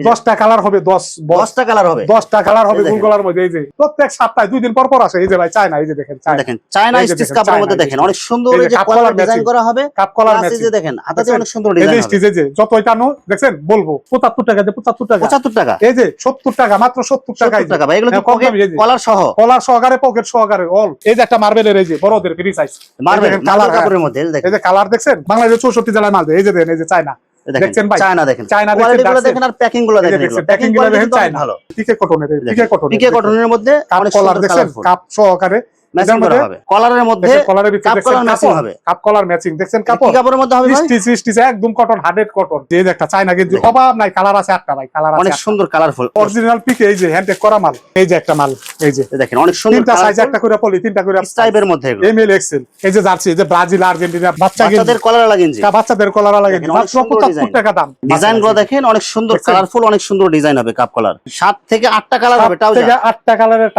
দশটা কালার হবে দশ দশটা কালার হবে দশটা কালার হবে দেখেন। মধ্যে এই যে প্রত্যেক সপ্তাহে দুই দিন পর পর আসে এই যে ভাই চায়না এই যে দেখেন দেখেন চায়না স্টিচ দেখেন, কাপড়ের মধ্যে দেখেন অনেক সুন্দর এই যে কলার ডিজাইন করা হবে কাপ কলার এই যে দেখেন হাতাতে অনেক সুন্দর ডিজাইন স্টিচ এই যে যতই টানো দেখছেন বলব পঁচাত্তর টাকা যে পঁচাত্তর টাকা 75 টাকা এই যে সত্তর টাকা মাত্র সত্তর টাকা 70 টাকা ভাই এগুলো হ্যাঁ, পকেট। কলার সহ কলার সহকারে পকেট সহকারে অল এই যে একটা মার্বেলের এই যে বড়দের ফ্রি সাইজ মার্বেল দেখেন কালার কাপড়ের মধ্যে এই যে এই যে কালার দেখছেন বাংলাদেশের চৌষট্টি জেলায় মাল দেয় এই যে দেন এই যে চায়না দেখেন চায়না দেখেন। চায়না কোয়ালিটি গুলো দেখেন আর প্যাকিংগুলো দেখেন প্যাকিংগুলো দেখেন। ভালো। পিকে কটনের পিকে কটনের মধ্যে কলার সুন্দর কাপ সহকারে ম্যাচিং করা হবে। কলারের মধ্যে কলারের ভিতরে কলার matching হবে। কাপ কলার ম্যাচিং দেখছেন কাপড় কাপড়ের মধ্যে হবে স্টিচ স্টিচ একদম কটন হান্ড্রেড কটন যে একটা চায়না কিন্তু অভাব নাই কালার আছে আটটা ভাই কালার আছে অনেক সুন্দর কালারফুল অরিজিনাল পিকে এই যে হ্যান্ডটেক করা মাল এই যে একটা মাল এই যে। দেখেন অনেক সুন্দর তিনটা সাইজ একটা করে পলি তিনটা করে স্টাইপের মধ্যে এগুলো। এম এক্সেল এই যে জার্সি এই যে ব্রাজিল আর্জেন্টিনা বাচ্চা বাচ্চাদের কলার লাগেন বাচ্চাদের কলার লাগে দেখেন, অনেক মাত্র সুন্দর পঁচাত্তর design। টাকা দাম। ডিজাইনগুলো দেখেন অনেক সুন্দর কালারফুল অনেক সুন্দর ডিজাইন হবে কাপ কলার সাত থেকে আটটা কালার হবে থেকে আটটা কালারের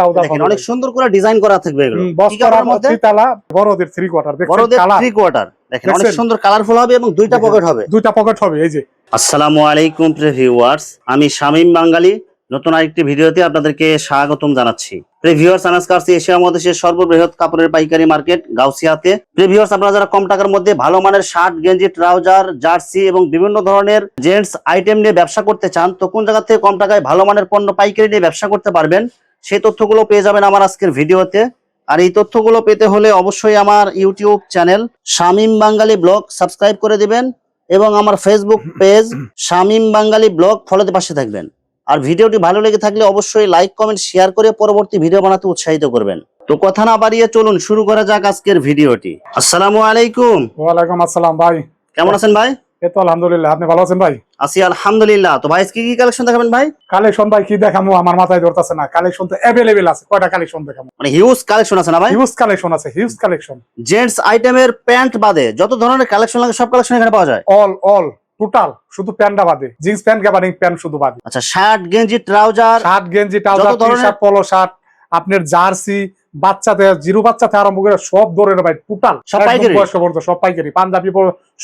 অনেক সুন্দর করে ডিজাইন করা থাকবে এগুলো। বস কি করা কাপড়ের মধ্যে তালা বড়দের থ্রি কোয়ার্টার বড়দের থ্রি কোয়ার্টার দেখেন অনেক সুন্দর কালারফুল হবে এবং দুইটা পকেট হবে। দুইটা পকেট হবে এই যে। আসসালামু আলাইকুম ভিউয়ার্স আমি শামীম বাঙালি নতুন আরেকটি ভিডিওতে আপনাদেরকে স্বাগতম জানাচ্ছি। প্রিভিউয়ার্স আনাজ কার্সি এশিয়া মহাদেশের সর্ববৃহৎ কাপড়ের পাইকারি মার্কেট গাউসিয়াতে। প্রিভিউয়ার্স আপনারা যারা কম টাকার মধ্যে ভালো মানের শার্ট গেঞ্জি ট্রাউজার জার্সি এবং বিভিন্ন ধরনের জেন্টস আইটেম নিয়ে ব্যবসা করতে চান তো কোন জায়গা থেকে কম টাকায় ভালো মানের পণ্য পাইকারি নিয়ে ব্যবসা করতে পারবেন সেই তথ্যগুলো পেয়ে যাবেন আমার আজকের ভিডিওতে। আর এই তথ্যগুলো পেতে হলে অবশ্যই আমার YouTube channel Shamim Bangali vlog subscribe করে দিবেন এবং আমার Facebook page Shamim Bangali vlog ফলোতে পাশে থাকবেন। আর ভিডিওটি ভালো লেগে থাকলে অবশ্যই লাইক কমেন্ট শেয়ার করে পরবর্তী ভিডিও বানাতে উৎসাহিত করবেন। তো কথা না বাড়িয়ে চলুন শুরু করা যাক আজকের ভিডিওটি। আসসালামু আলাইকুম। ওয়ালাইকুম আসসালাম ভাই। কেমন আছেন ভাই? এই তো আলহামদুলিল্লাহ আপনি ভালো আছেন ভাই? আছি আলহামদুলিল্লাহ। তো ভাই কি কি কালেকশন দেখাবেন ভাই? কালেকশন ভাই কি দেখামু? আমার মাথায় ধরতেছে না। কালেকশন তো অ্যাভেলেবেল আছে। কয়টা কালেকশন দেখামু? মানে হিউজ কালেকশন আছে না ভাই? হিউজ কালেকশন আছে হিউজ কালেকশন জেন্টস আইটেমের প্যান্ট বাদে যত ধরনের কালেকশন লাগে সব কালেকশন এখানে পাওয়া যায়? অল অল টোটাল শুধু প্যান্টটা বাদে। জিন্স প্যান্ট গ্যাবারিং প্যান্ট শুধু বাদে। আচ্ছা শার্ট গেঞ্জি ট্রাউজার শার্ট গেঞ্জি ট্রাউজার যত ধরনের- শার্ট পলো শার্ট আপনার জার্সি বাচ্চাতে জিরো বাচ্চাতে আরম্ভ করে সব ধরনের ভাই টোটাল সব পাইকারি? বয়স্ক পর্যন্ত সব পাইকারি পাঞ্জাবি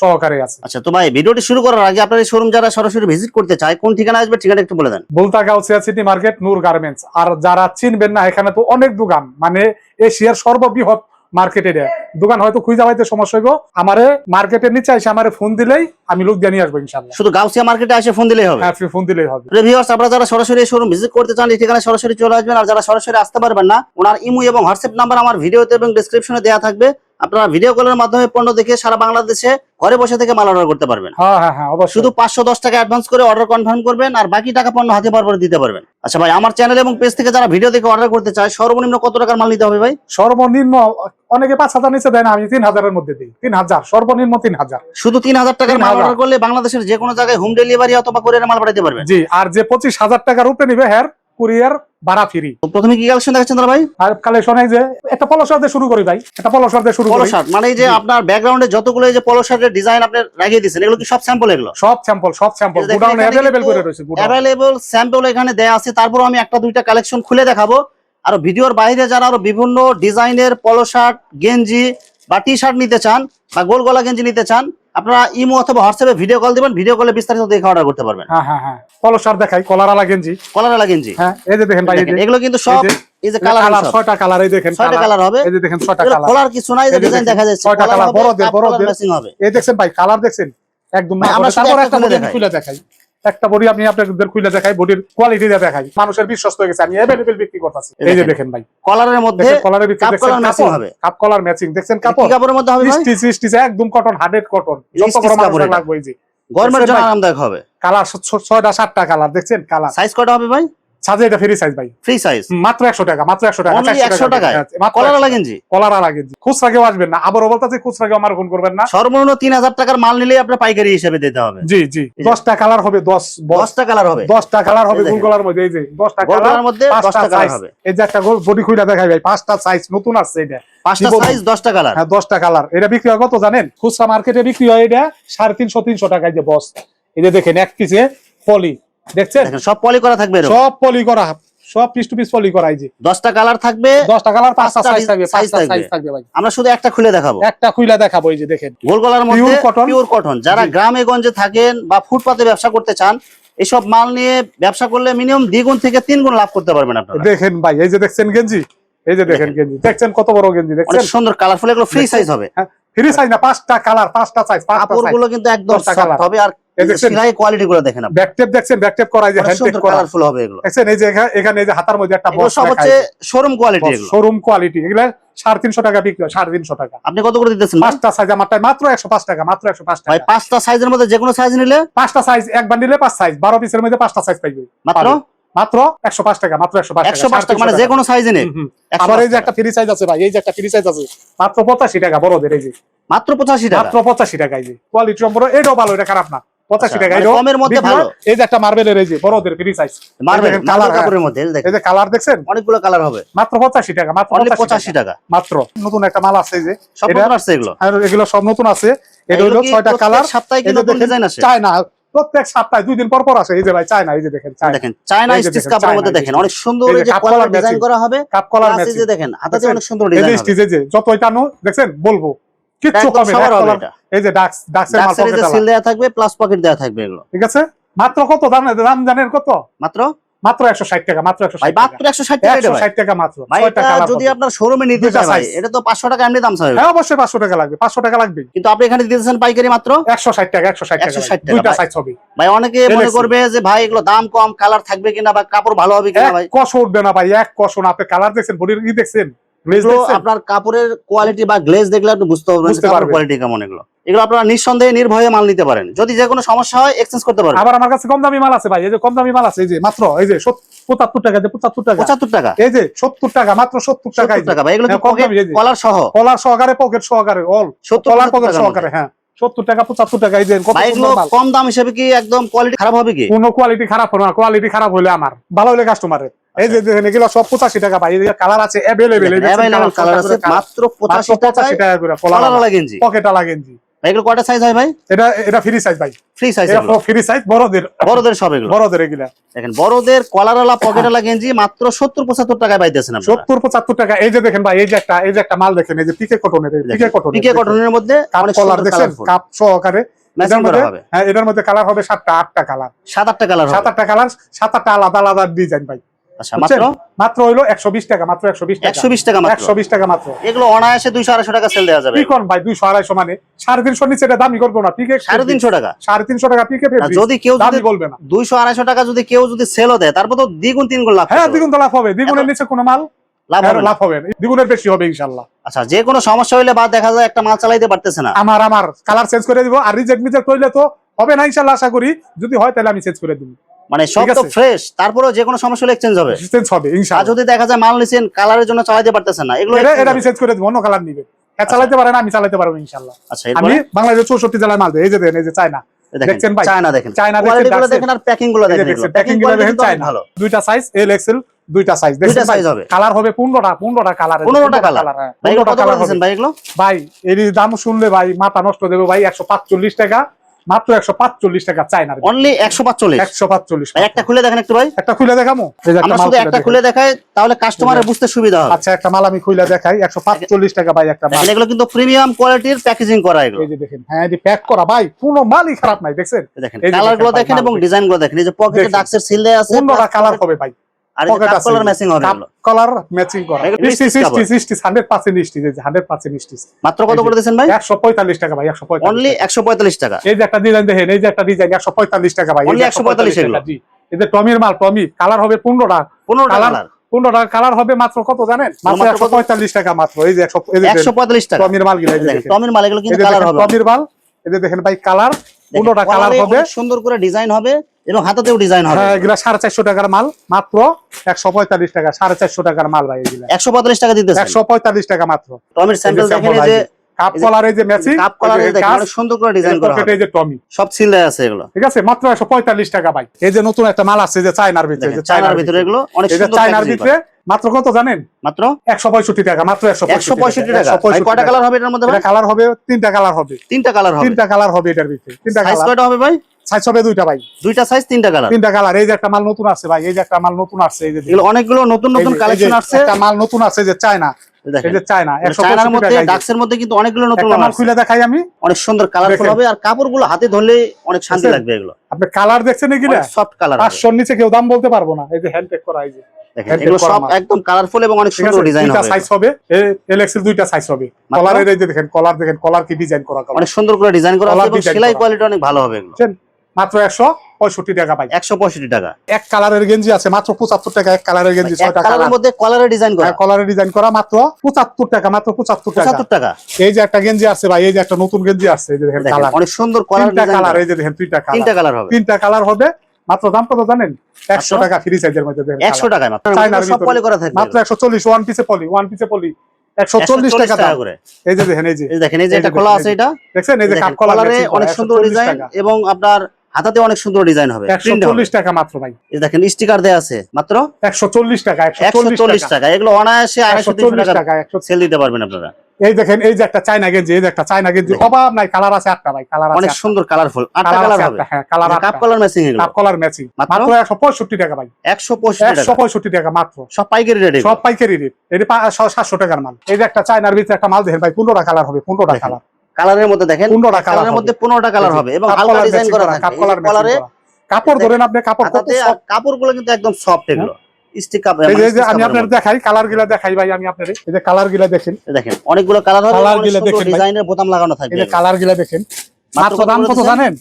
সহকারে আছে। আচ্ছা তো ভাই ভিডিওটি শুরু করার আগে আপনার এই শোরুম যারা সরাসরি ভিজিট করতে চায় কোন ঠিকানা আসবে ঠিকানা একটু বলে দেন। বলতা Gausia city market Noor garments আর যারা চিনবেন না এখানে তো অনেক দোকান মানে এশিয়ার সর্ববৃহৎ মার্কেট এটা দোকান হয়তো খুঁজে পাইতে সমস্যা হইব। আমারে মার্কেটের নিচে এসে আমারে ফোন দিলেই আমি লোক দিয়ে নিয়ে আসব ইনশাল্লাহ শুধু গাউসিয়া মার্কেটে আসে ফোন দিলেই হবে? হ্যাঁ ফোন দিলেই হবে। রিভিউস আপনারা যারা সরাসরি শোরুম ভিজিট করতে চান এই ঠিকানায় সরাসরি চলে আসবেন। আর যারা সরাসরি আসতে পারবেন না ওনার ইমো এবং হোয়াটসঅ্যাপ নাম্বার আমার ভিডিওতে এবং ডেসক্রিপশনে দেওয়া থাকবে। আপনারা ভিডিও কলের মাধ্যমে পণ্য দেখে সারা বাংলাদেশে ঘরে বসে থেকে মাল অর্ডার করতে পারবেন। হ্যাঁ হ্যাঁ হ্যাঁ শুধু পাঁচশো দশ টাকা অ্যাডভান্স করে অর্ডার কনফার্ম করবেন আর বাকি টাকা পণ্য হাতে পরে দিতে পারবেন। আচ্ছা ভাই আমার চ্যানেল এবং পেজ থেকে যারা ভিডিও দেখে অর্ডার করতে চায় সর্বনিম্ন কত টাকার মাল নিতে হবে ভাই? সর্বনিম্ন অনেকে পাঁচ হাজার নিচে দেয় না আমি তিন হাজারের মধ্যে দিই। তিন হাজার সর্বনিম্ন তিন হাজার। শুধু তিন হাজার টাকার মাল অর্ডার করলে বাংলাদেশের যে কোনো জায়গায় হোম ডেলিভারি অথবা করে মাল পাঠাতে পারবেন। জি আর যে পঁচিশ হাজার টাকার উপরে নিবে হ্যার কুরিয়ার ভাড়া ফ্রি। প্রথমে কি কালেকশন দেখাচ্ছেন দাদা ভাই? আর কালেকশন এই যে একটা পলো শার্ট দিয়ে শুরু করি ভাই। একটা পলো শার্ট দিয়ে শুরু করি। শার্ট মানে যে আপনার ব্যাকগ্রাউন্ডে যতগুলো যে পলো শার্টের ডিজাইন আপনি লাগিয়ে দিয়েছেন এগুলো কি সব স্যাম্পল এগুলো? সব স্যাম্পল সব স্যাম্পল যে এখানে করে রয়েছে গুডাউন অ্যাভেলেবল স্যাম্পল এখানে দেয়া আছে তারপর আমি একটা দুইটা কালেকশন খুলে দেখাবো। আর ভিডিওর বাইরে যারা আরও বিভিন্ন ডিজাইনের পলো শার্ট গেঞ্জি বা টি শার্ট নিতে চান বা গোল গলা গেঞ্জি নিতে চান আপনারা ইমো অথবা হোয়াটসঅ্যাপে ভিডিও কল দিবেন ভিডিও কলে বিস্তারিত দেখে অর্ডার করতে পারবেন। হ্যাঁ হ্যাঁ হ্যাঁ। পলো শার্ট দেখাই কলার আলা গেঞ্জি। কলার গেঞ্জি। হ্যাঁ এই যে দেখেন ভাই এগুলো কিন্তু সব এই যে কালার কালার ছয়টা কালার এই দেখেন ছয়টা কালার হবে। এই যে দেখেন ছয়টা কালার কলার কিছু নাই যে ডিজাইন দেখা যাচ্ছে। ছয়টা কালার বড় দে বড়দের, বড়দের। হবে। এই দেখেন ভাই কালার দেখেন একদম আমরা তারপর একটা মডেল খুলে দেখাই। একটা বডি আপনি আপনাদের খুলে দেখাই বডির কোয়ালিটি দেখাই। মানুষের বিশ্বস্ত হয়ে গেছে আমি অ্যাভেলেবেল বিক্রি করতেছি। এই যে দেখেন। দেখেন ভাই। কলারের মধ্যে দেখেন কলারের ভিতরে দেখছেন ম্যাচিং হবে। কাপ কলার ম্যাচিং দেখছেন কাপড় কাপড়ের মধ্যে হবে স্টিচ স্টিচ একদম কটন হার্ডেড কটন যত গরম বড় মানুষ লাগবে এই যে। গরমের জন্য আরামদায়ক হবে। কালার ছয়টা সাতটা কালার দেখছেন? কালার সাইজ কত হবে ভাই? সাজে এটা ফ্রি সাইজ ভাই। ফ্রি সাইজ মাত্র একশো টাকা মাত্র একশো টাকা Only 100 টাকায়? মাত্র কলার 100 গেঞ্জি কলার আলা গেঞ্জি খুচরা কেউ আসবেন না। আবারও বলতেছি খুচরা কেউ আমার ফোন করবেন না। সর্বনিম্ন তিন হাজার টাকার মাল নিলেই আপনার পাইকারি হিসেবে দিতে হবে। জি জি। দশটা কালার হবে দশ দশ দশটা কালার হবে। দশটা কালার হবে গোল কলার মধ্যে এই যে দশটা কালার মধ্যে পাঁচটা কালার সাইজ হবে। এই যে একটা গোল বডি খুইলা দেখাই ভাই পাঁচটা সাইজ নতুন আসছে এটা। পাঁচটা? সাইজ দশটা কালার হ্যাঁ দশটা কালার এটা বিক্রি হয় কত জানেন? খুচরা মার্কেটে বিক্রি হয় এটা সাড়ে তিনশো তিনশো টাকায় যে বস এই যে দেখেন এক পিসে পলি দেখছেন? সব পলি করা থাকবে সব পলি করা সব পিস টু পিস পলি করা যে। দশটা কালার থাকবে দশটা কালার পাঁচটা সাইজ থাকবে পাঁচটা সাইজ থাকবে ভাই। আমরা শুধু একটা খুলে দেখাবো। একটা খুইলা দেখাবো এই যে দেখেন। গোল গলার মধ্যে Pure cotton। পিওর কটন যারা গ্রামে গঞ্জে থাকেন বা ফুটপাতে ব্যবসা করতে চান এসব মাল নিয়ে ব্যবসা করলে মিনিমাম দ্বিগুণ থেকে তিন গুণ লাভ করতে পারবেন আপনারা। দেখেন ভাই এই যে দেখছেন গেঞ্জি? এই যে দেখেন গেঞ্জি। দেখছেন কত বড় গেঞ্জি দেখছেন? সুন্দর কালারফুল এগুলো ফ্রি সাইজ হবে। ফ্রি সাইজ না পাঁচটা কালার পাঁচটা সাইজ পাঁচটা সাইজগুলো কিন্তু একদম। হবে আর? সেলাই কোয়ালিটি গুলো দেখেন আপনি। ব্যাক দেখছেন ব্যাক করা যে হ্যান্ড করা। কালারফুল হবে এগুলো। দেখছেন এই যে এখানে এই যে হাতার মধ্যে একটা বক্স সব হচ্ছে শোরুম কোয়ালিটি এগুলো। শোরুম কোয়ালিটি এগুলা সাড়ে তিনশো টাকা বিক্রি সাড়ে তিনশো টাকা। আপনি কত করে দিতেছেন? পাঁচটা সাইজ মাত্র একশো পাঁচ টাকা মাত্র পাঁচ ভাই পাঁচটা সাইজের মধ্যে যে কোনো সাইজ নিলে? পাঁচটা সাইজ একবার নিলে পাঁচ সাইজ বারো পিসের মধ্যে পাঁচটা সাইজ পাইবে। মাত্র? মাত্র একশো পাঁচ টাকা মাত্র টাকা মানে যে কোনো সাইজে নিন হুম, হুম। 105 আবার এই যে একটা ফ্রি সাইজ আছে ভাই এই যে একটা ফ্রি সাইজ আছে মাত্র পঁচাশি টাকা বড়দের এই যে। মাত্র পঁচাশি টাকা? মাত্র পঁচাশি টাকা এই যে। কোয়ালিটি সম্পর্ক এটাও ভালো এটা খারাপ না। পঁচাশি আচ্ছা, টাকা মানে কমের মধ্যে ভালো। এই যে একটা মার্বেলের এই যে বড়দের ফ্রি সাইজ মার্বেল দেখেন কালার কাপড়ের মধ্যে এই যে কালার দেখছেন অনেকগুলো কালার হবে মাত্র পঁচাশি টাকা মাত্র পঁচাশি টাকা মাত্র নতুন একটা মাল আছে যে সব নতুন আসছে এগুলো আর এগুলো সব নতুন আছে এটা হলো ছয়টা কালার সপ্তাহে কি এই যে নতুন ডিজাইন আসে চায় না প্রত্যেক সপ্তাহে দুই দিন পর পর আসে এই যে ভাই চায় না এই যে দেখেন দেখেন চায়না স্টিচ কাপড়ের মধ্যে দেখেন অনেক সুন্দর এই যে কলার ডিজাইন করা হবে কাপ কলার ম্যাচিং দেখেন হাতাতে অনেক সুন্দর ডিজাইন এই যে যতই টানো দেখছেন বলব কিচ্ছু হবে এই যে ডাক্স ডাক্সের মাল পকেট সিল দেওয়া থাকবে প্লাস পকেট দেওয়া থাকবে এগুলো। ঠিক আছে? মাত্র কত দাম দাম জানেন কত? মাত্র? মাত্র একশো ষাট টাকা মাত্র একশো ভাই ষাট মাত্র টাকা একশো ষাট টাকা এটা একশো ভাই। ষাট টাকা মাত্র। যদি আপনার শোরুমে নিতে চায় ভাই এটা তো পাঁচশো টাকা এমনি দাম চাই হ্যাঁ অবশ্যই পাঁচশো টাকা লাগবে পাঁচশো টাকা লাগবে কিন্তু আপনি এখানে দিতেছেন পাইকারি মাত্র একশো ষাট টাকা একশো ষাট টাকা 160 টাকা, দুইটা। সাইজ হবে। ভাই অনেকে মনে করবে যে ভাই এগুলো দাম কম কালার থাকবে কিনা বা কাপড় ভালো হবে কিনা ভাই। কষ উঠবে না ভাই এক কষ না। আপনি কালার দেখছেন বডির কি দেখছেন? আপনার কাপড়ের কোয়ালিটি বা গ্লেজ দেখলে আপনি বুঝতে পারবেন কোয়ালিটি কেমন এগুলো। এগুলো আপনারা নিঃসন্দেহে নির্ভয়ে মাল নিতে পারেন। যদি যে কোনো সমস্যা হয় এক্সচেঞ্জ করতে পারেন আবার আমার কাছে কম দামি মাল আছে ভাই। এই যে কম দামি মাল আছে এই যে মাত্র এই যে পঁচাত্তর টাকা যে পঁচাত্তর টাকা। পঁচাত্তর টাকা? এই যে সত্তর টাকা মাত্র সত্তর টাকা সত্তর টাকা ভাই এগুলো কি হ্যাঁ। কলার সহ? কলার সহকারে পকেট সহকারে অল কলার পকেট সহকারে হ্যাঁ। সত্তর টাকা পঁচাত্তর টাকা মাল? কম দাম হিসেবে কি একদম কোয়ালিটি খারাপ হবে কি? কোনো কোয়ালিটি খারাপ হবে না কোয়ালিটি খারাপ হলে আমার। ভালো হলে কাস্টমারের এই যে দেখেন এগুলো সব পঁচাশি টাকা পাই কালার আছে অ্যাভেলেবেল কালার আছে মাত্র পঁচাশি টাকা পকেট গেঞ্জি। ভাই এগুলো কয়টা সাইজ হয় ভাই? এটা এটা ফ্রি সাইজ ভাই। ফ্রি সাইজ এটা ফ্রি সাইজ বড়দের। বড়দের সব এগুলো। বড়দের এগুলা। দেখেন বড়দের গেঞ্জি মাত্র সত্তর পঁচাত্তর টাকায় পাইতেছেন আপনারা। সত্তর পঁচাত্তর টাকা। এই যে দেখেন ভাই এই যে একটা এই যে একটা মাল দেখেন এই যে পিকে কটনের পিকে কটন পিকে কটনের মধ্যে অনেক কলার দেখছেন কাপ সহকারে। এটার মধ্যে হ্যাঁ এটার মধ্যে কালার হবে সাতটা আটটা কালার সাত আটটা কালার সাত হবে আটটা কালার সাত আটটা আলাদা আলাদা ডিজাইন ভাই। আচ্ছা মাত্র? মাত্র টাকা মাত্র টাকা। টাকা মাত্র। টাকা এগুলো অনায়াসে টাকা সেল দেওয়া যাবে। কি কোন ভাই দুইশো আড়াইশো মানে? নিচে এটা দামি করব না পিকে টাকা। টাকা পিকে আর যদি কেউ যদি বলবে না। দুইশো আড়াইশো টাকা যদি কেউ যদি সেলও দেয় তারপর তো দ্বিগুণ তিন গুণ লাভ হ্যাঁ দ্বিগুণ তো লাভ হবে। দ্বিগুণের নিচে কোনো মাল লাভ হ্যাঁ, হবে লাভ হবে। দ্বিগুণের বেশি হবে আচ্ছা যে কোনো সমস্যা হইলে বা দেখা যায় একটা মাল চালাইতে পারতেছে না। আমার আমার। কালার চেঞ্জ করে দিব আর রিজেক্ট মিজেক্ট করলে তো হবে না ইনশাল্লাহ আশা করি। যদি হয় তাহলে আমি চেঞ্জ করে দিব। মানে সব তো ফ্রেশ তারপরেও যে কোনো সমস্যা হলে এক্সচেঞ্জ হবে। চেঞ্জ হবে আর যদি দেখা যায় মাল নিছেন কালারের জন্য চালাইতে পারতেছেন না এগুলো এটা এটা আমি চেঞ্জ করে দিব অন্য কালার নিবে। হ্যাঁ চালাতে পারে না আমি চালাতে পারব ইনশাল্লাহ আচ্ছা আমি বাংলাদেশের চৌষট্টি জেলায় মাল এই যে দেন এই যে চায়না। দেখেন দেখছেন ভাই? চায়না দেখেন। চায়না গুলো দেখেন আর প্যাকিংগুলো দেখেন প্যাকিংগুলো দেখেন চায়না। ভালো। দুইটা সাইজ এল এক্সেল দুইটা সাইজ দুইটা size হবে। কালার হবে পনেরোটা পনেরোটা কালার 15টা colour। হ্যাঁ। ভাই কত করে কালার হবে। ভাই এগুলো? ভাই এর দাম শুনলে ভাই মাথা নষ্ট দেবে ভাই একশো পাঁচচল্লিশ টাকা। মাত্র একশো পাঁচচল্লিশ টাকা চায়নার অনলি একশো পাঁচচল্লিশ। একশো পাঁচচল্লিশ একটা খুলে দেখেন একটু ভাই। একটা খুলে দেখামো? একটা শুধু খুলে একটা খুলে দেখাই। তাহলে কাস্টমারের বুঝতে সুবিধা হবে। আচ্ছা একটা মাল আমি খুলে দেখাই। একশো পাঁচচল্লিশ টাকা ভাই একটা মাল। এগুলো কিন্তু প্রিমিয়াম কোয়ালিটির প্যাকেজিং করা এগুলো। এই যে দেখেন হ্যাঁ এটি প্যাক করা। ভাই কোনো মালই খারাপ নাই দেখছেন? দেখেন কালারগুলো দেখেন এবং ডিজাইনগুলো দেখেন। এই যে পকেটে। ডাক্সের সিল দেয়া আছে কালার হবে ভাই। আর এই যে pocket কাপ আছে কালার এই যে। ম্যাচিং হবে কাপ ম্যাচিং করা এগুলো স্টিচ stitch কাপড়। Stitch stitch hundred percent stitch hundred percent stitch মাত্র কত করে দিয়েছেন ভাই একশো পঁয়তাল্লিশ টাকা ভাই একশো অনলি পঁয়তাল্লিশ একশো পঁয়তাল্লিশ টাকা এই যে একটা ডিজাইন দেখেন এই যে একটা ডিজাইন একশো পঁয়তাল্লিশ টাকা ভাই এই 145 145 জি। এই যে টমির মাল টমি কালার হবে পনেরোটা পনেরোটা কালার কালার পনেরো টাকা কালার হবে মাত্র কত জানেন মাত্র একশো পঁয়তাল্লিশ টাকা মাত্র এই যে একশো পঁয়তাল্লিশ টাকা টমির মাল। টমির মাল এগুলো কিন্তু কালার হবে টমির মাল এই যে দেখেন ভাই কালার পনেরোটা কালার হবে সুন্দর করে ডিজাইন হবে এবং হাতাতেও ডিজাইন হবে হ্যাঁ এগুলা সাড়ে চারশো টাকার মাল মাত্র একশো পঁয়তাল্লিশ টাকা সাড়ে চারশো টাকার মাল ভাই এগুলা একশো পঁয়তাল্লিশ টাকা দিতেছে একশো পঁয়তাল্লিশ টাকা মাত্র টমির স্যাম্পল দেখেন যে কাপ কলার এই যে ম্যাচিং কাপ কলার সুন্দর করে ডিজাইন করা হবে এই যে টমি সব সিল আছে এগুলো ঠিক আছে মাত্র একশো পঁয়তাল্লিশ টাকা ভাই এই যে নতুন একটা মাল আছে যে চায়নার ভিতরে যে চায়নার ভিতরে এগুলো অনেক সুন্দর চায়নার ভিতরে মাত্র কত জানেন মাত্র একশো পঁয়ষট্টি টাকা মাত্র একশো একশো পঁয়ষট্টি টাকা ভাই, কয়টা কালার হবে এটার মধ্যে ভাই কালার হবে তিনটা কালার হবে তিনটা কালার হবে তিনটা কালার হবে এটার ভিতরে তিনটা সাইজ কালার কয়টা হবে ভাই সাইজ হবে দুইটা ভাই। দুইটা সাইজ তিনটা কালার তিনটা কালার এই যে একটা মাল নতুন আছে ভাই এই যে একটা মাল নতুন আসছে এই যে অনেকগুলো নতুন নতুন কালেকশন আসছে। একটা মাল নতুন আছে যে চায়না অনেক সুন্দর কালারফুল হবে আর কাপড়গুলো হাতে ধরলে অনেক শান্তি লাগবে এগুলো। আপনি কালার দেখছেন এগুলা? সফট কালার পাঁচশোর নিচে কেউ দাম বলতে পারব না। এই যে হ্যান্ড টেক করা এই যে এগুলো সব একদম কালারফুল এবং অনেক সুন্দর ডিজাইন হবে। সাইজ হবে। এলএক্স এর দুইটা সাইজ হবে। মাত্র? কলারের এই যে দেখেন কলার দেখেন কলার কি ডিজাইন করা অনেক সুন্দর করে ডিজাইন করা আছে এবং সেলাই কোয়ালিটি অনেক ভালো হবে এগুলো? মাত্র একশো পঁয়ষট্টি টাকা পাই একশো পঁয়ষট্টি টাকা। এক কালারের গেঞ্জি আছে মাত্র পঁচাত্তর টাকা এক কালারের গেঞ্জি কালারের কালার মধ্যে কলারের ডিজাইন করা। কলারের ডিজাইন করা মাত্র পঁচাত্তর টাকা মাত্র পঁচাত্তর টাকা। টাকা। এই যে একটা গেঞ্জি আছে ভাই এই যে একটা নতুন গেঞ্জি আছে এই যে দেখেন দেখেন কালার অনেক সুন্দর কলার তিনটা কালার এই যে দেখেন তিনটা তিনটা কালার কালার হবে। তিনটা কালার হবে মাত্র দাম কত জানেন? একশো টাকা ফ্রি সাইজের মধ্যে দেখেন একশো টাকা মাত্র। একশো চল্লিশ ওয়ান পিসে পলি ওয়ান পিসে পলি একশো চল্লিশ টাকা দাম। করে। এই যে দেখেন এই যে। দেখেন এই যে একটা খোলা আছে এটা। দেখছেন? এই যে দেখেন, কাপ কলারে অনেক সুন্দর ডিজাইন এবং আপনার হাতাতে অনেক সুন্দর ডিজাইন হবে। একশো চল্লিশ টাকা মাত্র ভাই। দেখেন স্টিকার দেয়া আছে মাত্র একশো চল্লিশ টাকা একশো চল্লিশ টাকা। এগুলো অনায়াসে আড়াইশো চল্লিশ টাকা টাকা একশো সেল দিতে পারবেন আপনারা। এই দেখেন এই যে একটা চায়না গেঞ্জি এই যে একটা চায়না গেঞ্জি। অভাব নাই কালার আছে আটটা ভাই কালার অনেক সুন্দর কালারফুল আটটা কালার হবে। হ্যাঁ কালার কাপ কালার ম্যাচিং এগুলো। কাপ কলার ম্যাচিং মাত্র? মাত্র একশো পঁয়ষট্টি টাকা ভাই। একশো পঁয়ষট্টি একশো টাকা পঁয়ষট্টি টাকা মাত্র। সব পাইকারি রেট সব পাইকারি রেট এটি সাতশো টাকার মাল। এই যে একটা চায়নার ভিতরে একটা মাল দেখেন ভাই পনেরোটা কালার হবে পনেরোটা দেখেন, কালার কালারের মধ্যে দেখেন পনেরোটা কালারের মধ্যে পনেরোটা কালার হবে এবং হালকা ডিজাইন করা থাকবে। কলার কলারে। কাপড় ধরেন আপনি কাপড় কত soft। কাপড়গুলো কিন্তু একদম সফট এগুলো। স্টিক কাপ এই যে- এই যে আমি আপনার দেখাই কালারগুলা দেখাই ভাই আমি আপনার। এই যে কালারগুলা দেখেন দেখেন অনেকগুলো কালার হবে গুলো দেখেন ডিজাইনের বোতাম লাগানো এই যে কালারগুলা দেখেন। মাত্র দাম কত জানেন?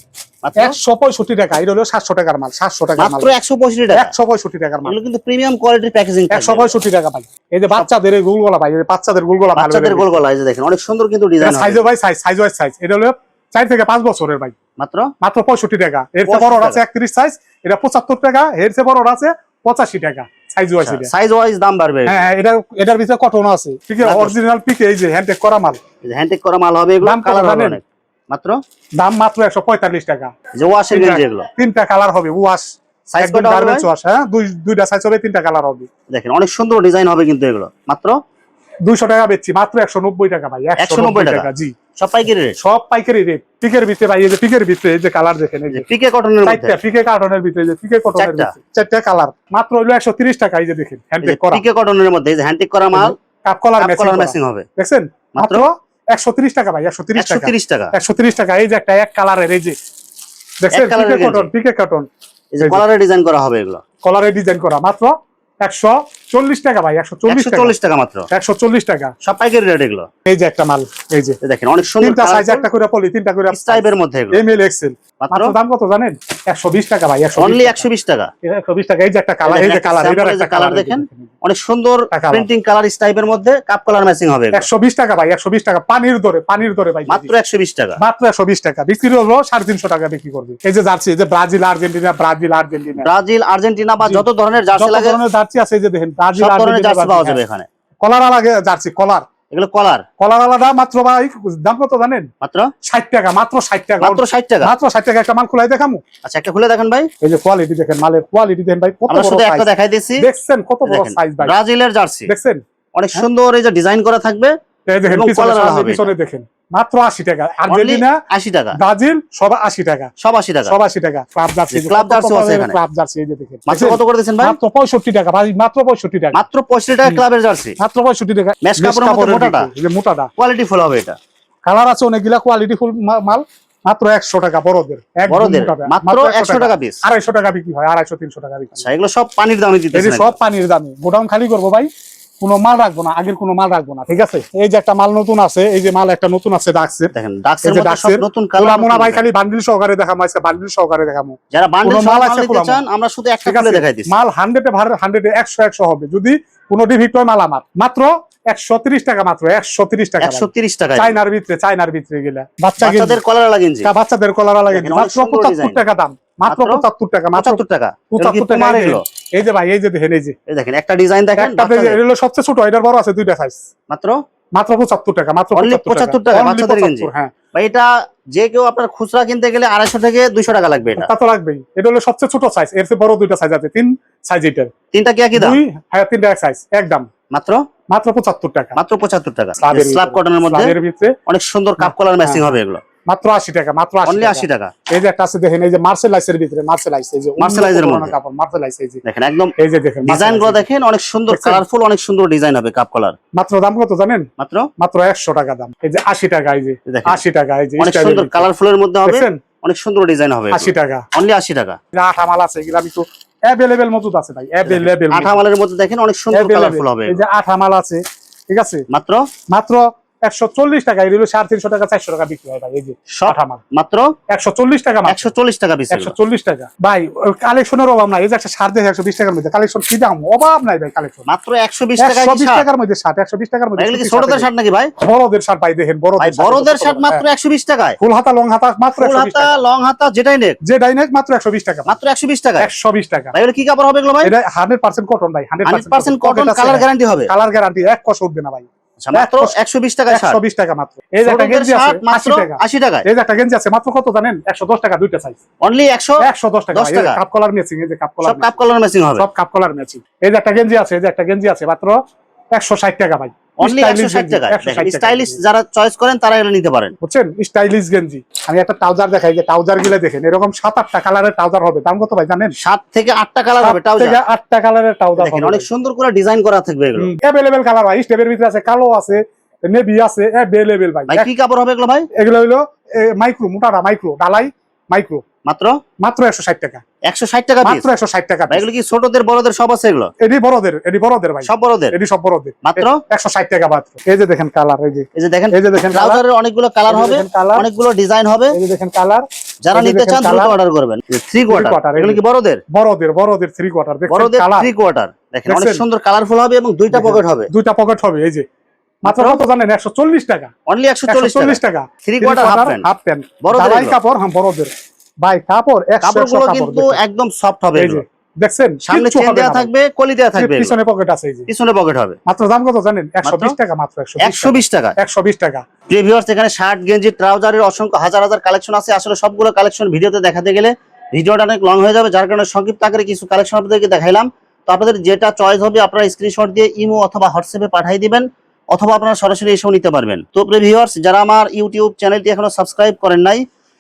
একশো পঁয়ষট্টি টাকা। এটা হলো সাতশো টাকার মাল সাতশো মাল মাত্র একশো পঁয়ষট্টি টাকা? একশো পঁয়ষট্টি টাকার মাল। কিন্তু প্রিমিয়াম কোয়ালিটির প্যাকেজিং একশো পঁয়ষট্টি টাকা ভাই। এই যে বাচ্চাদের এই গুলগোলা ভাই বাচ্চাদের গুলগোলা বাচ্চাদের গোল গলা এই যে দেখেন অনেক সুন্দর কিন্তু ডিজাইন সাইজ ভাই সাইজ সাইজ ওয়াইজ সাইজ এটা হলো চার থেকে পাঁচ বছরের ভাই। মাত্র? মাত্র পঁয়ষট্টি টাকা। এর চেয়ে 65 বড় আছে একত্রিশ সাইজ এটা পঁচাত্তর টাকা। এর চেয়ে বড় আছে পঁচাশি টাকা। সাইজ ওয়াইজ সাইজ ওয়াইজ দাম বাড়বে। হ্যাঁ হ্যাঁ, এটা এটার ভিতরে কটন আছে। ঠিক আছে অরিজিনাল পিকে এই যে হ্যান্ডটেক করা মাল। হ্যান্ডটেক করা মাল হবে এগুলো কালার হবে অনেক। মাত্র? দাম মাত্র একশো পঁয়তাল্লিশ টাকা। যে ওয়াশের গেঞ্জি এগুলো? তিনটা কালার হবে ওয়াশ সাইজ কত গার্মেন্টস ওয়াশ হ্যাঁ? দুই দুইটা সাইজ হবে তিনটা কালার হবে। দেখেন অনেক সুন্দর ডিজাইন হবে কিন্তু এগুলো। মাত্র? দুইশো টাকা বেচছি মাত্র একশো নব্বই টাকা ভাই 190 টাকা। টাকা জি। সব পাইকারি রেট সব পাইকারি রেট পিকের ভিতরে ভাই এই যে পিকের ভিতরে যে কালার দেখেন এই যে। পিকে কটনের মধ্যে? পিকে কার্টনের ভিতরে যে পিকে কটনের ভিতরে। চারটা কালার মাত্র একশো তিরিশ টাকা এই যে দেখেন হ্যান্ডটেক করা। পিকে কটনের মধ্যে এই যে হ্যান্ডটেক করা মাল কাপ কলার ম্যাচিং হবে। মাত্র? মাত্র একশো তিরিশ টাকা ভাই একশো তিরিশ টাকা। তিরিশ টাকা। একশো তিরিশ টাকা এই যে একটা এক কালারের এই যে। দেখছেন পিকে কটন পিকে কটন। কলারের ডিজাইন করা হবে এগুলো। কলারে ডিজাইন করা মাত্র একশো চল্লিশ টাকা ভাই একশো চল্লিশ টাকা। চল্লিশ টাকা মাত্র? একশো চল্লিশ টাকা। সব পাইকারি রেট এগুলো? এই যে একটা মাল এই যে। দেখেন অনেক সুন্দর তিনটা সাইজ একটা করে পলি তিনটা করে মধ্যে এম এল এক্সেল মাত্র? দাম কত জানেন? একশো বিশ টাকা ভাই একশো অনলি একশো বিশ টাকা। একশো বিশ টাকা এই যে একটা কালার এই যে কালার এটার একটা কালার দেখেন। অনেক সুন্দর প্রিন্টিং কালার মধ্যে কাপ কালার ম্যাচিং হবে। একশো বিশ টাকা ভাই একশো বিশ টাকা পানির দরে পানির দরে ভাই। মাত্র একশো বিশ টাকা। মাত্র একশো বিশ টাকা বিক্রি হলো সাড়ে তিনশো টাকা বিক্রি করবে। এই যে জার্সি এই যে Brazil Argentina Brazil Argentina. Brazil Argentina বা যত ধরনের জার্সি লাগে ধরনের জার্সি আছে এই যে দেখেন সব ধরনের জার্সি পাওয়া যাবে এখানে। কলার আলাদা জার্সি কলার। এগুলো কলার। কলার আলাদা মাত্র ভাই দাম কত জানেন? মাত্র? ষাট টাকা মাত্র ষাট টাকা। মাত্র ষাট টাকা? মাত্র ষাট টাকা একটা মাল খোলাই দেখামু? আচ্ছা একটা খুলে দেখেন ভাই। এই যে কোয়ালিটি দেখেন মালের কোয়ালিটি দেখেন ভাই কত বড় শুধু একটা দেখাই দিয়েছি। দেখছেন কত বড় সাইজ ভাই। ব্রাজিলের জার্সি। দেখছেন? অনেক সুন্দর এই যে ডিজাইন করা থাকবে। দেখেন পিছনে দেখেন মাত্র আশি টাকা। আর্জেন্টিনা আশি টাকা। ব্রাজিল সব আশি টাকা। সব আশি টাকা। সব আশি টাকা। ক্লাব জার্সি আছে এখানে। ক্লাব জার্সি এই যে দেখেন। মাত্র কত করে ভাই? মাত্র পঁয়ষট্টি টাকা ভাই মাত্র পঁয়ষট্টি টাকা। মাত্র পঁয়ষট্টি টাকা ক্লাবের জার্সি। মাত্র পঁয়ষট্টি টাকা। Mesh Mesh কাপড়ের কাপড়ের মোটাটা? যে মোটাটা। কোয়ালিটি ফুল হবে এটা। কালার আছে অনেকগুলা কোয়ালিটি ফুল মাল। মাত্র একশো টাকা বড়দের। বড়দের। মাত্র একশো টাকা পিস আড়াইশো টাকা বিক্রি হয় আড়াইশো তিনশো টাকা বিক্রি। আচ্ছা এগুলো সব পানির দামে এই সব পানির দামে। গোডাউন খালি করব ভাই? কোনো মাল রাখব না আগের কোনো মাল রাখব না ঠিক আছে? এই যে একটা মাল নতুন আছে এই যে মাল একটা নতুন আছে ডাকসের দেখেন ডাক্সের যে ডাক্সের নতুন কোলা কালার মোনা ভাই খালি বান্ডিল সহকারে দেখাম আজকে বান্ডিল সহকারে দেখামু। যারা বান্ডিল মাল আছে চান আমরা শুধু একটা খুলে আছে? দেখাই দিচ্ছি। মাল হান্ড্রেডে হান্ড্রেডে একশো একশো হবে। যদি কোনো ডিভিক্ট হয় মাল আমার। মাত্র একশো তিরিশ টাকা মাত্র একশো তিরিশ টাকা একশো তিরিশ টাকা চাইনার ভিতরে চাইনার ভিতরে গেলে। বাচ্চা বাচ্চাদের কলার লাগেন বাচ্চাদের কলার লাগে দেখেন, অনেক মাত্র সুন্দর পঁচাত্তর design। টাকা দাম। মাত্র মাত্র পঁচাত্তর টাকা মাত্র পঁচাত্তর টাকা। পঁচাত্তর টাকা এই যে- এগুলো? এই যে ভাই এই যে দেখেন এই যে। এই দেখেন একটা ডিজাইন দেখেন একটা সবচেয়ে ছোট এটার বড় আছে দুইটা সাইজ মাত্র? মাত্র পঁচাত্তর টাকা মাত্র Only 75 টাকা, বাচ্চাদের গেঞ্জি। হ্যাঁ। বা এটা যে কেউ আপনার খুচরা কিনতে গেলে আড়াইশো থেকে দুইশো টাকা লাগবে এটা। তা তো লাগবেই। এটা হলো সবচেয়ে ছোট সাইজ এর চেয়ে বড় দুইটা সাইজ আছে তিন সাইজ এটার। তিনটা কি একই দাম? হ্যাঁ তিনটা এক সাইজ এক দাম। মাত্র? মাত্র পঁচাত্তর টাকা। মাত্র পঁচাত্তর টাকা। স্ল্যাব কটনের মধ্যে অনেক সুন্দর কাপ কলার ম্যাচিং হবে এগুলো। মাত্র আশি টাকা মাত্র আশি টাকা। এই যে একটা আছে দেখেন এই যে মার্সেলাইসের ভিতরে মার্সেলাইস এই যে মার্সেলাইজের কাপড় মার্সেলাইস এই যে। দেখেন একদম এই যে দেখেন ডিজাইনগুলো দেখেন অনেক সুন্দর কালারফুল অনেক সুন্দর ডিজাইন হবে কাপ কলার মাত্র দাম কত জানেন? মাত্র? মাত্র একশো টাকা দাম। এই যে আশি টাকা এই যে এই দেখেন। আশি টাকা এই যে অনেক সুন্দর ভিতরে। কালারফুলের মধ্যে হবে অনেক সুন্দর ডিজাইন হবে আশি টাকা। অনলি আশি টাকা। যে আঠা মাল আছে এগুলো আমি তো অ্যাভেলেবেল মজুদ আছে ভাই অ্যাভেলেবেল আঠা মালের মধ্যে দেখেন অনেক সুন্দর কালারফুল হবে। এই যে আঠা মাল আছে ঠিক আছে? মাত্র? মাত্র একশো চল্লিশ টাকা এগুলো সাড়ে তিনশো টাকা চারশো টাকা বিক্রি হয় ভাই এই যে সব আঠা মাত্র একশো চল্লিশ টাকা। একশো চল্লিশ টাকা একশো চল্লিশ টাকা ভাই কালেকশনের অভাব নাই এই যে একটা শার্ট দেখে একশো বিশ টাকার মধ্যে কালেকশন কি দাম অভাব নাই ভাই কালেকশন মাত্র একশো বিশ টাকা বিশ টাকার মধ্যে শার্ট একশো বিশ টাকার মধ্যে এগুলো কি কি ছোটদের শার্ট শার্ট নাকি ভাই বড়দের শার্ট ভাই দেখেন ভাই বড়দের বড়দের মাত্র একশো বিশ টাকায় ফুল হাতা লং হাতা মাত্র ফুল হাতা লং হাতা যেটাই নেক মাত্র একশো বিশ টাকা মাত্র একশো বিশ টাকায় একশো বিশ টাকা ভাই কি কাপড় হবে এগুলো ভাই এটা হান্ড্রেড পার্সেন্ট কটন ভাই hundred percent cotton colour guarantee হবে কালার গ্যারান্টি এক কষ উঠবে না ভাই আচ্ছা, মাত্র একশো বিশ টাকায় একশো বিশ টাকা মাত্র। এই যে একটা গেঞ্জি আছে মাত্র আশি টাকা। এই যে একটা গেঞ্জি আছে মাত্র কত জানেন? একশো দশ টাকা দুইটা সাইজ অনলি একশো একশো দশ টাকা। 10 কাপ কলার ম্যাচিং এই যে কাপ কলার সব কাপ কলার ম্যাচিং হবে। সব কাপ কলার ম্যাচিং এই যে একটা গেঞ্জি আছে এই যে একটা গেঞ্জি আছে মাত্র একশো ষাট টাকা ভাই। অনলি Stylish একশো ষাট গেঞ্জি, টাকায় 160 টাকা স্টাইলিশ যারা চয়েস করেন তারা নিতে পারেন। বুঝছেন? স্টাইলিশ গেঞ্জি। আমি একটা ট্রাউজার দেখাই যে ট্রাউজারগুলো দেখেন এরকম সাত আটটা কালারের ট্রাউজার হবে। দাম কত ভাই জানেন? সাত থেকে আটটা কালার হবে ট্রাউজার থেকে আটটা কালারের ট্রাউজার হবে। অনেক সুন্দর করে ডিজাইন করা থাকবে এগুলো। কালার ভাই। স্টেপের ভিতরে আছে কালো আছে নেভি আছে ভাই। কি কাপড় হবে এগুলো ভাই? এগুলো হলো মাইক্রো মোটাটা মাইক্রো ডালাই মাইক্রো মাত্র? মাত্র একশো ষাট টাকা। একশো ষাট টাকা মাত্র একশো ষাট টাকা এগুলো কি ছোটদের বড়দের সব আছে এগুলো? এটি বড়দের এটি বড়দের ভাই। সব বড়দের? এটি সব বড়দের। মাত্র? একশো ষাট টাকা মাত্র। এই যে দেখেন কালার এই যে। এই যে দেখেন এই যে দেখেন ট্রাউজারের অনেকগুলো কালার হবে অনেকগুলো ডিজাইন হবে। এই যে দেখেন কালার যারা নিতে চান দ্রুত অর্ডার করবেন। থ্রি কোয়ার্টার এগুলো কি বড়দের? বড়দের বড়দের থ্রি কোয়ার্টার দেখেন বড়দের থ্রি কোয়ার্টার দেখেন অনেক সুন্দর কালারফুল হবে এবং দুইটা পকেট হবে। দুইটা পকেট হবে এই যে। মাত্র? কত জানেন? একশো চল্লিশ টাকা। অনলি একশো চল্লিশ টাকা। Three quarter half pant half pant বড়দের কাপড় হ্যাঁ বড়দের। ভাই কাপড় কাপড়গুলো কিন্তু একদম সফট হবে দেখছেন সামনে চেন দেওয়া থাকবে কলি দেওয়া থাকবে পিছনে পকেট আছে এই যে। পিছনে পকেট হবে। মাত্র দাম কত জানেন? একশো বিশ টাকা মাত্র একশো একশো বিশ টাকা। একশো বিশ টাকা। প্রিভিউয়ার্স এখানে শার্ট গেঞ্জি ট্রাউজারের অসংখ্য হাজার হাজার কালেকশন আছে। আসলে সবগুলো কালেকশন ভিডিওতে দেখাতে গেলে ভিডিওটা অনেক লং হয়ে যাবে যার কারণে সংক্ষিপ্ত আকারে কিছু কালেকশন আপনাদেরকে দেখাইলাম। তো আপনাদের যেটা চয়েস হবে আপনারা স্ক্রিনশট দিয়ে ইমো অথবা হোয়াটসঅ্যাপে পাঠিয়ে দিবেন অথবা আপনারা সরাসরি এসেও নিতে পারবেন। তো প্রিভিউয়ার্স যারা আমার ইউটিউব চ্যানেলটি এখনও সাবস্ক্রাইব করেন নাই